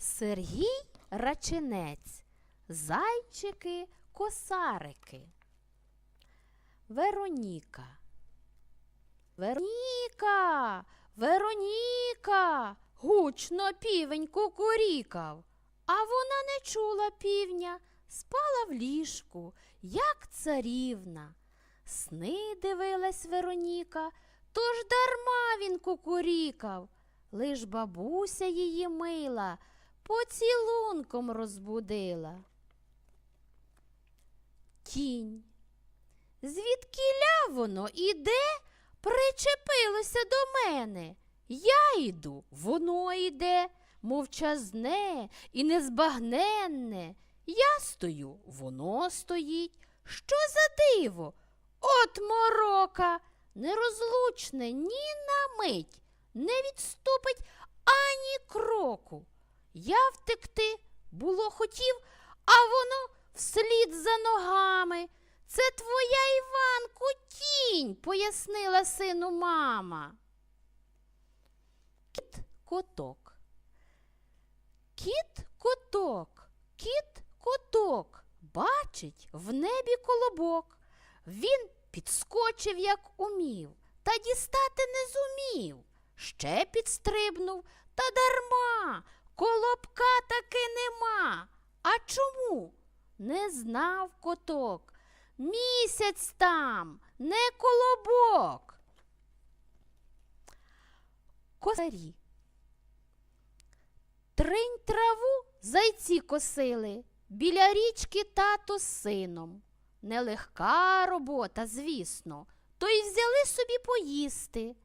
Сергій Рачинець. Зайчики косарики. Вероніка. Вероніка, Вероніка, гучно півень кукурікав. А вона не чула півня, спала в ліжку, як царівна. Сни дивилась Вероніка, тож дарма він кукурікав. Лиш бабуся її мила, поцілунком розбудила. Тінь. Звідкіля воно іде, причепилося до мене. Я йду, воно йде, мовчазне і незбагненне. Я стою, воно стоїть. Що за диво? От морока, нерозлучне ні на мить, не відступить ані кроку. Я втекти було хотів, а воно вслід за ногами. Це твоя Іванку тінь, пояснила сину мама. Кіт коток. Кіт коток, кіт коток, бачить в небі колобок. Він підскочив, як умів, та дістати не зумів. Ще підстрибнув, та дарма, колобка таки нема. А чому? Не знав коток. Місяць там, не колобок. Косарі. Тринь траву зайці косили, біля річки тато з сином. Нелегка робота, звісно, то й взяли собі поїсти.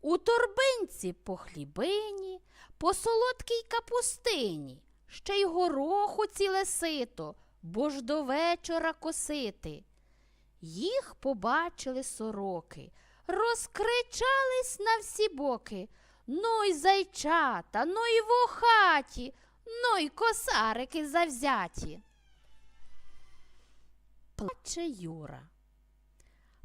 У торбинці по хлібині, по солодкій капустині, ще й гороху ціле сито, бо ж до вечора косити. Їх побачили сороки, розкричались на всі боки. Ну й зайчата, ну й вохаті, ну й косарики завзяті. Плаче Юра.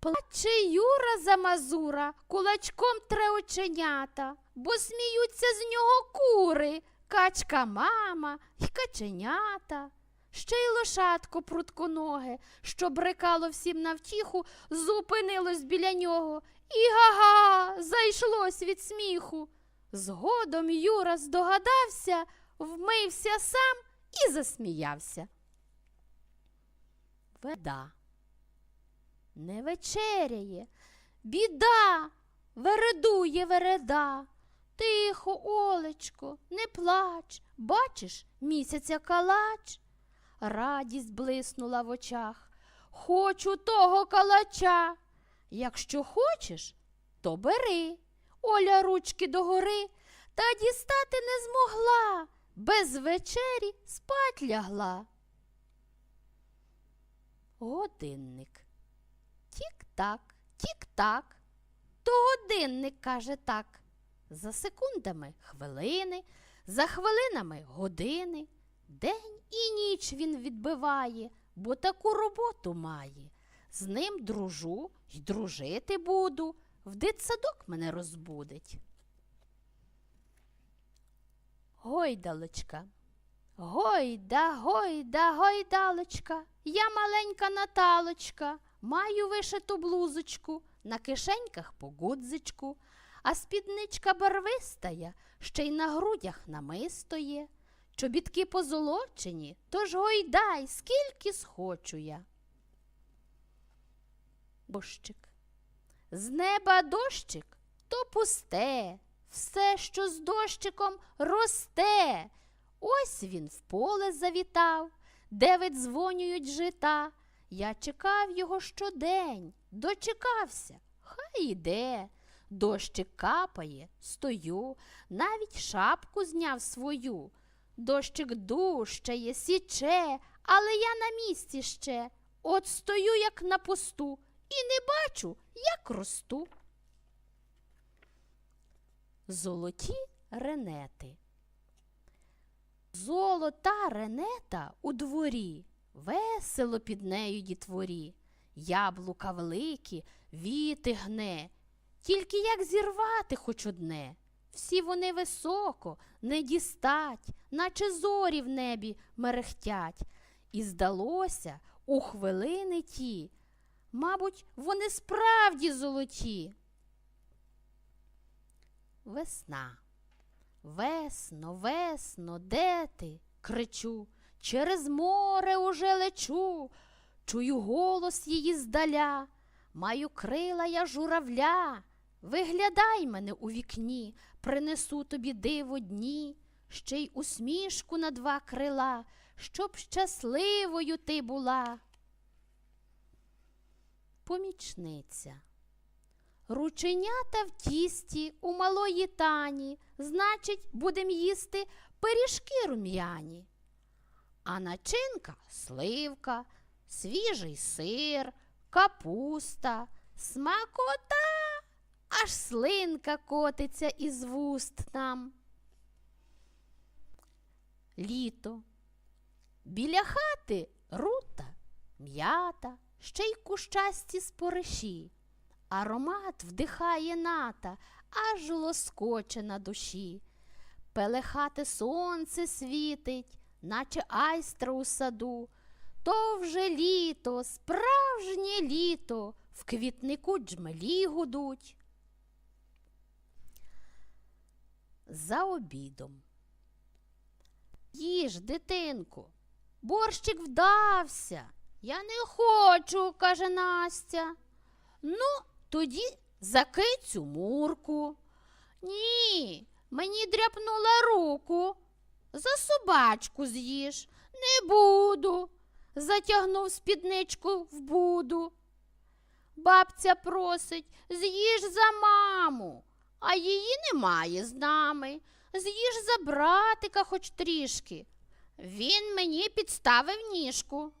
Плаче Юра за Мазура, кулачком тре оченята, бо сміються з нього кури, качка мама й каченята. Ще й лошадко прутконоге, що брикало всім навтіху, зупинилось біля нього і га-га зайшлось від сміху. Згодом Юра здогадався, вмився сам і засміявся. Веда. Не вечеряє, біда, вередує вереда. Тихо, Олечко, не плач, бачиш, місяця калач. Радість блиснула в очах. Хочу того калача. Якщо хочеш, то бери. Оля ручки догори, та дістати не змогла. Без вечері спать лягла. Годинник. Тік-так, тік-так. То годинник каже так. За секундами хвилини, за хвилинами години. День і ніч він відбиває, бо таку роботу має. З ним дружу й дружити буду, в дитсадок мене розбудить. Гойдалочка. Гойда, гойда, гойдалочка, я маленька Наталочка, маю вишиту блузочку, на кишеньках по гудзичку, а спідничка барвистая, ще й на грудях намисто є. Чобітки позолочені, тож гойдай, скільки схочу я. Дощик. З неба дощик то пусте, все, що з дощиком росте. Ось він в поле завітав, де видзвонюють жита. Я чекав його щодень, дочекався, хай іде. Дощик капає, стою, навіть шапку зняв свою. Дощик дужчає, січе, але я на місці ще. От стою, як на посту, і не бачу, як росту. Золоті ренети. Золота ренета у дворі, весело під нею дітворі. Яблука великі, віти гне, тільки як зірвати хоч одне. Всі вони високо, не дістать, наче зорі в небі мерехтять. І здалося, у хвилини ті, мабуть, вони справді золоті. Весна. Весно, весно, де ти? кричу, через море уже лечу, чую голос її здаля, маю крила я журавля. Виглядай мене у вікні, принесу тобі диво дні, ще й усмішку на два крила, щоб щасливою ти була. Помічниця. Рученята в тісті у малої тані, значить, будем їсти пиріжки рум'яні. А начинка сливка, свіжий сир, капуста, смакота, аж слинка котиться із вуст нам. Літо. Біля хати рута, м'ята, ще й кущасті спориші. Аромат вдихає ната, аж лоскоче на душі. Пелехате сонце світить, наче айстра у саду. То вже літо, справжнє літо, в квітнику джмелі гудуть. За обідом. Їж, дитинку, борщик вдався. Я не хочу, каже Настя. Ну, тоді за кицю мурку. Ні, мені дряпнула руку. За собачку з'їж. Не буду. Затягнув спідничку в буду. Бабця просить, з'їж за маму, а її немає з нами. З'їж за братика хоч трішки. Він мені підставив ніжку.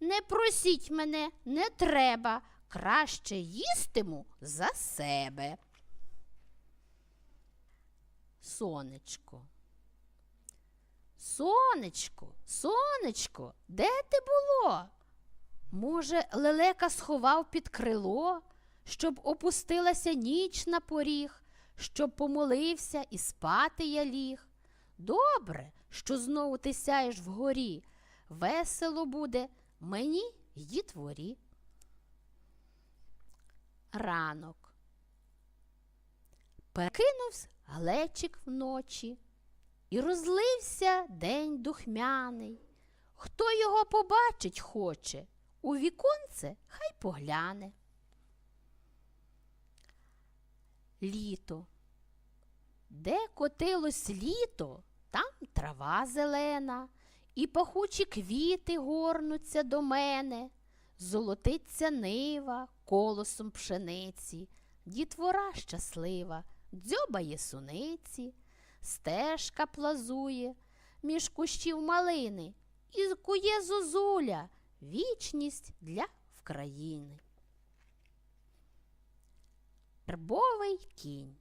Не просіть мене, не треба, краще їстиму за себе. Сонечко. Сонечко, сонечко, де ти було? Може, лелека сховав під крило, щоб опустилася ніч на поріг, щоб помолився і спати я ліг. Добре, що знову ти сяєш вгорі. Весело буде мені й дітворі. Ранок. Перекинувся глечик вночі, і розлився день духмяний. Хто його побачить хоче, у віконце хай погляне. Літо. Де котилось літо, там трава зелена, і пахучі квіти горнуться до мене, золотиться нива колосом пшениці, дітвора щаслива, дзьобає суниці, стежка плазує між кущів малини, і кує зозуля вічність для вкраїни. Вербовий кінь.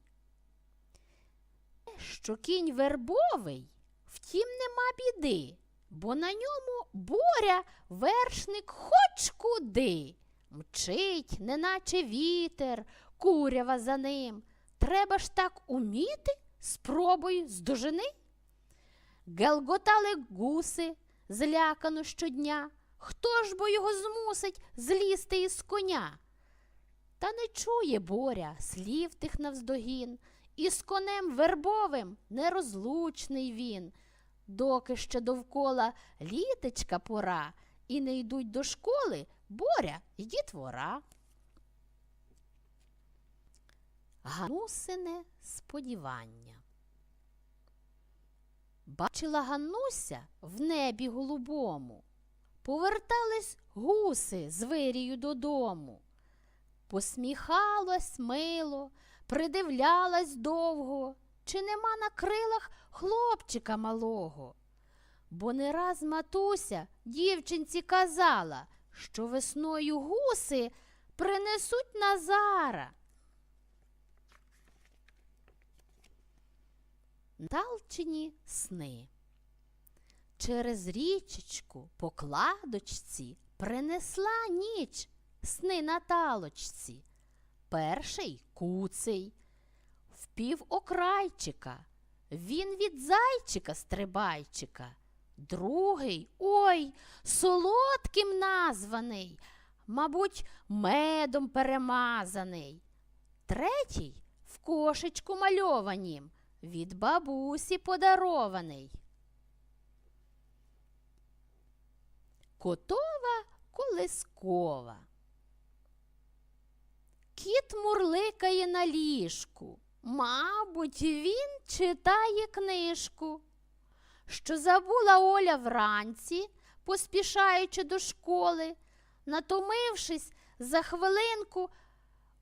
Що кінь вербовий, втім нема біди, бо на ньому боря вершник хоч куди. Мчить, неначе вітер, курява за ним. Треба ж так уміти, спробуй здожени. Гелготали гуси, злякано щодня. Хто ж бо його змусить злізти із коня? Та не чує боря слів тих навздогін, і з конем вербовим нерозлучний він, доки ще довкола літечка пора, і не йдуть до школи боря й дітвора. Ганусине сподівання. Бачила Гануся в небі голубому. Повертались гуси з вирію додому. Посміхалась мило, придивлялась довго, чи нема на крилах хлопчика малого. Бо не раз матуся дівчинці казала, що весною гуси принесуть Назара. Талчині сни. Через річечку по кладочці принесла ніч сни на талочці. Перший куций. В пів окрайчика. Він від зайчика стрибайчика. Другий, ой, солодким названий, мабуть, медом перемазаний. Третій в кошечку мальованім, від бабусі подарований. Котова колискова. Кіт мурликає на ліжку. Мабуть, він читає книжку. Що забула Оля вранці, поспішаючи до школи, натомившись за хвилинку,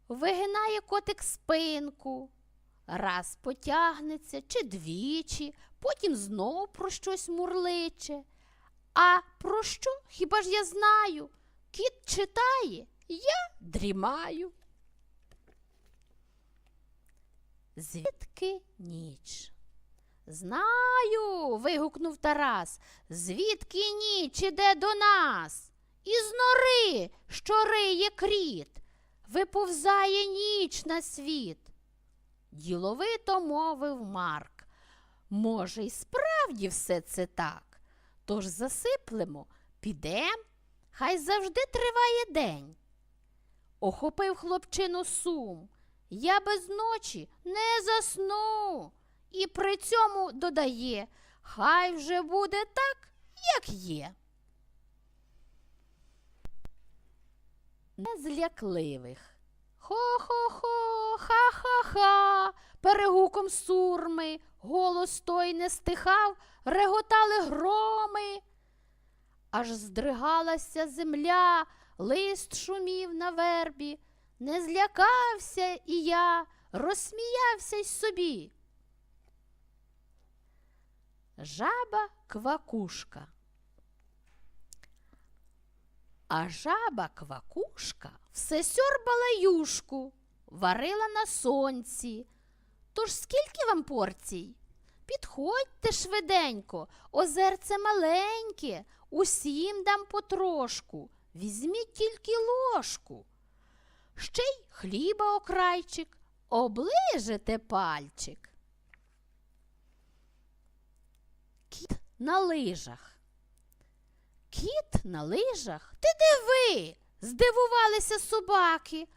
вигинає котик спинку. Раз потягнеться чи двічі, потім знов про щось мурличе. А про що хіба ж я знаю? Кіт читає, я дрімаю. Звідки ніч? Знаю. вигукнув Тарас. Звідки ніч іде до нас? Із нори, що риє кріт, виповзає ніч на світ. Діловито мовив Марк. Може, й справді все це так. Тож засиплемо, підем, хай завжди триває день. Охопив хлопчину сум. Я без ночі не засну. І при цьому додає, хай вже буде так, як є. Незлякливих. Хо-хо-хо, ха-ха-ха. Перегуком сурми, голос той не стихав, реготали громи. Аж здригалася земля, лист шумів на вербі. Не злякався і я, розсміявся й собі. Жаба квакушка. А жаба квакушка все сьорбала юшку, варила на сонці. Тож скільки вам порцій? Підходьте швиденько, озерце маленьке, усім дам потрошку. Візьміть тільки ложку. Ще й хліба окрайчик, оближете пальчик. Кіт на лижах. Кіт на лижах? Ти диви, здивувалися собаки.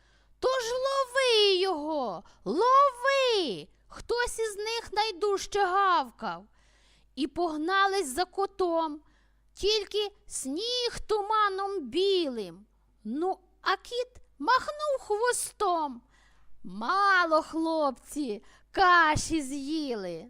Тож лови його, лови. Хтось із них найдужче гавкав. І погнались за котом, тільки сніг туманом білим. Ну, а кіт махнув хвостом. Мало хлопці каші з'їли.